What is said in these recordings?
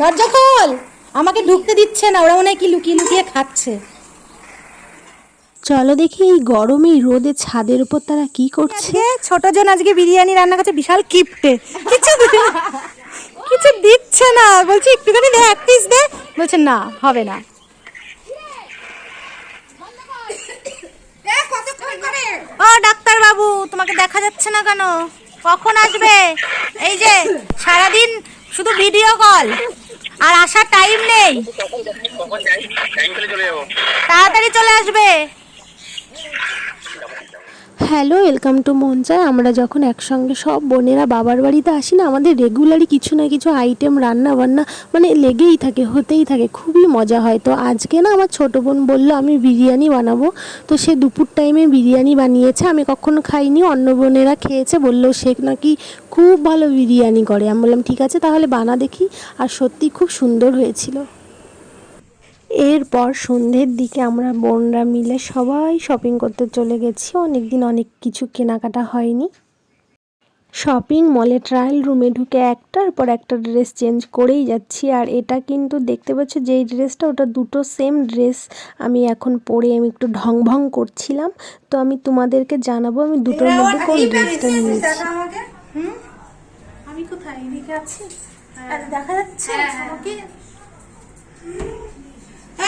দরজা খোল। আমাকে ঢুকতে দিচ্ছে না ওরা মনে হয় কি লুকিয়ে লুকিয়ে খাচ্ছে। চলো দেখি এই গরমে রোদে ছাদের উপর তারা কি করছে। ছোট জন আজকে বিরিয়ানি রান্না করছে বিশাল কিপটে। কিছু কিছু দিচ্ছে না। বলছি একটুখানি দে এক পিস দে। বলছে না হবে না। ও ডাক্তার বাবু তোমাকে দেখা যাচ্ছে না কেন? কখন আসবে? এই যে সারাদিন শুধু ভিডিও কল আর আসার টাইম নেই। তাড়াতাড়ি চলে আসবে। হ্যালো ওয়েলকাম টু মঞ্চায় আমরা যখন একসঙ্গে সব বোনেরা বাবার বাড়িতে আসি না, আমাদের রেগুলারই কিছু না কিছু আইটেম রান্না বান্না মানে লেগেই থাকে, হতেই থাকে, খুবই মজা হয়। তো আজকে না আমার ছোটো বোন বলল, আমি বিরিয়ানি বানাবো। তো সে দুপুর টাইমে বিরিয়ানি বানিয়েছে, আমি কখনো খাইনি, অন্য বোনেরা খেয়েছে, বলল সে নাকি খুব ভালো বিরিয়ানি করে। আমি বললাম, ঠিক আছে, তাহলে বানা দেখি। আর সত্যি খুব সুন্দর হয়েছিল। এরপর সন্ধ্যের দিকে আমরা বোনরা মিলে সবাই শপিং করতে চলে গেছি। অনেক দিন অনেক কিছু কেনাকাটা হয়নি। শপিং মলে ট্রায়াল রুমে ঢুকে একটার পর একটা ড্রেস চেঞ্জ করেই যাচ্ছি। আর এটা কিন্তু দেখতে পাচ্ছ যেই ড্রেসটা ওটা দুটো সেম ড্রেস আমি এখন পরে আমি একটু ঢং ভং করছিলাম। তো আমি তোমাদেরকে জানাব আমি দুটোর মধ্যে কোন ড্রেসটা নিয়েছি। আমি কোথায়? এদিকে আছি? দেখা যাচ্ছে আমাকে।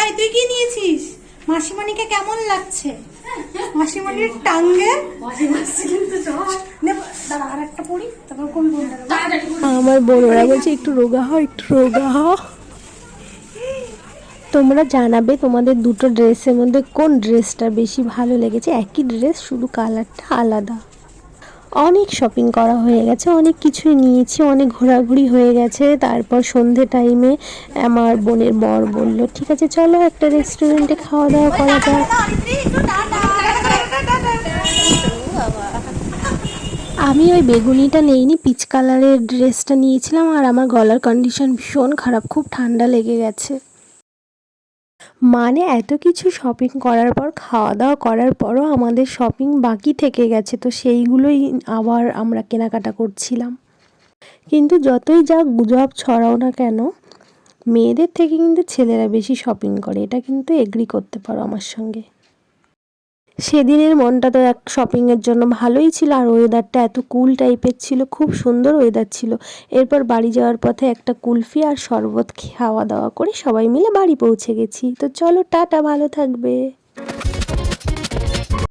এই তুই কি নিয়েছিস? মাসিমণিকে কেমন লাগছে? মাসিমণির টাঙ্গে? আমার বোনরা বলছে, একটু রোগা হ একটু রোগা হ তোমরা জানাবে তোমাদের দুটো ড্রেসের মধ্যে কোন ড্রেসটা বেশি ভালো লেগেছে। একই ড্রেস শুধু কালারটা আলাদা। অনেক শপিং করা হয়ে গেছে, অনেক কিছুই নিয়েছি, অনেক ঘোরাঘুরি হয়ে গেছে। তারপর সন্ধে টাইমে আমার বোনের বর বলল, ঠিক আছে, চলো একটা রেস্টুরেন্টে খাওয়া দাওয়া করা যাক। আমি ওই বেগুনিটা নেইনি পিচ কালারের ড্রেসটা নিয়েছিলাম আর আমার গলার কন্ডিশন ভীষণ খারাপ, খুব ঠান্ডা লেগে গেছে। মানে এত কিছু শপিং করার পর খাওয়া দাওয়া করার পরও আমাদের শপিং বাকি থেকে গেছে, তো সেইগুলোই আবার আমরা কেনাকাটা করছিলাম। কিন্তু যতই যা গুজব ছড়াও না কেন, মেয়েদের থেকে কিন্তু ছেলেরা বেশি শপিং করে, এটা কিন্তু এগ্রি করতে পারো আমার সঙ্গে। সেদিনের মনটা তো এক শপিংয়ের জন্য ভালোই ছিল আর ওয়েদারটা এত কুল টাইপের ছিল, খুব সুন্দর ওয়েদার ছিল। এরপর বাড়ি যাওয়ার পথে একটা কুলফি আর শরবত খাওয়া দাওয়া করে সবাই মিলে বাড়ি পৌঁছে গেছি। তো চলো, টাটা, ভালো থাকবে।